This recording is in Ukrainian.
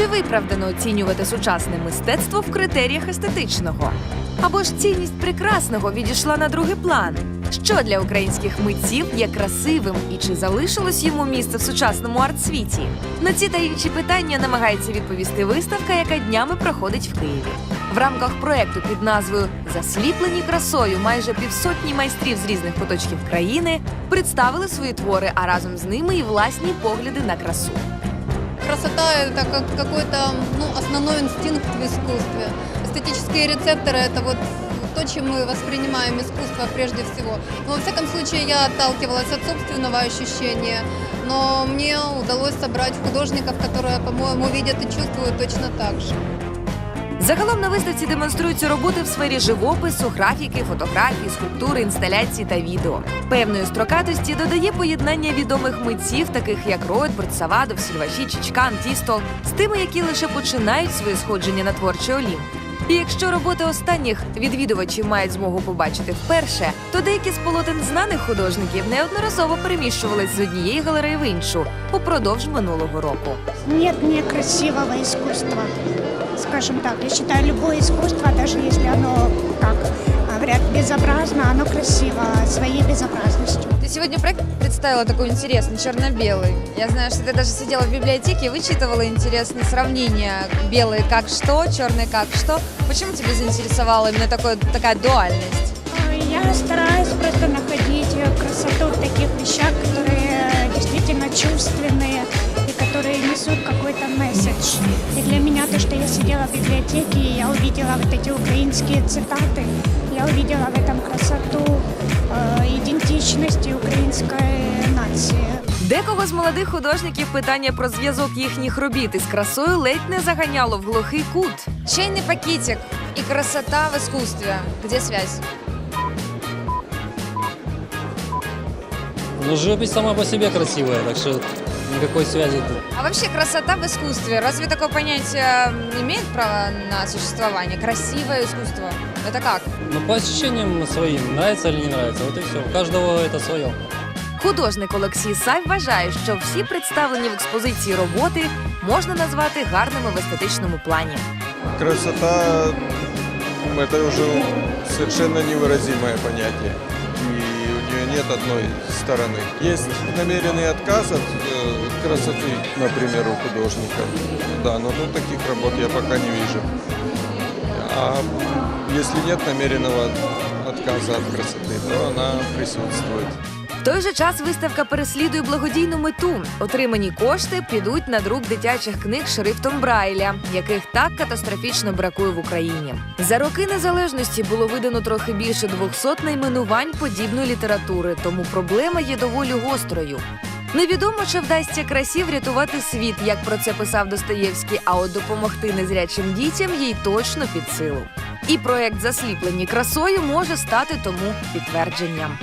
Чи виправдано оцінювати сучасне мистецтво в критеріях естетичного? Або ж цінність прекрасного відійшла на другий план? Що для українських митців є красивим і чи залишилось йому місце в сучасному арт-світі? На ці та інші питання намагається відповісти виставка, яка днями проходить в Києві. В рамках проекту під назвою Засліплені красою майже півсотні майстрів з різних куточків країни представили свої твори, а разом з ними і власні погляди на красу. Красота – это как какой-то ну, основной инстинкт в искусстве. Эстетические рецепторы – это вот то, чем мы воспринимаем искусство прежде всего. Но, во всяком случае, я отталкивалась от собственного ощущения, но мне удалось собрать художников, которые, по-моему, видят и чувствуют точно так же. Загалом на виставці демонструються роботи в сфері живопису, графіки, фотографії, скульптури, інсталяції та відео. Певної строкатості додає поєднання відомих митців, таких як Ройтберт, Савадов, Сільваші, Чичкан, Тістол, з тими, які лише починають своє сходження на творчий олімп. І якщо роботи останніх відвідувачі мають змогу побачити вперше, то деякі з полотен знаних художників неодноразово переміщувались з однієї галереї в іншу упродовж минулого року. Нет некрасивого искусства. Скажем так, я считаю, любое искусство, даже если оно, как говорят, безобразно, оно красиво своей безобразностью. Ты сегодня проект представила такой интересный, черно-белый. Я знаю, что ты даже сидела в библиотеке и вычитывала интересные сравнения. Белые как что, черные как что. Почему тебя заинтересовала именно такой, такая дуальность? А, Я стараюсь что я сидела в библиотеке, и я увидела вот эти украинские цитаты, я увидела в этом красоту э, идентичности украинской нации. Декого з молодих художників питання про зв'язок їхніх робіт із красою ледь не заганяло в глухий кут. Чайный пакетик и красота в искусстве. Где связь? Ну, живопись сама по себе красивая, так что никакой связи тут. А вообще красота в искусстве, разве такое понятие имеет право на существование? Красивое искусство. Это как? Ну, по ощущениям своим, нравится или не нравится, вот и все. У каждого это свое. Художник Олексій Сай вважає, що всі представлені в експозиції роботи можна назвати гарними в естетичному плані. Красота м, это уже совершенно невыразимое понятие. И у нее нет одной стороны. Есть намеренный отказ от э, красоты, например, у художника. Да, но ну, таких работ я пока не вижу. А если нет намеренного отказа от красоты, то она присутствует. В той же час виставка переслідує благодійну мету. Отримані кошти підуть на друк дитячих книг шрифтом Брайля, яких так катастрофічно бракує в Україні. За роки незалежності було видано трохи більше 200 найменувань подібної літератури, тому проблема є доволі гострою. Невідомо, чи вдасться красі врятувати світ, як про це писав Достоєвський, а от допомогти незрячим дітям їй точно під силу. І проект Засліплені красою може стати тому підтвердженням.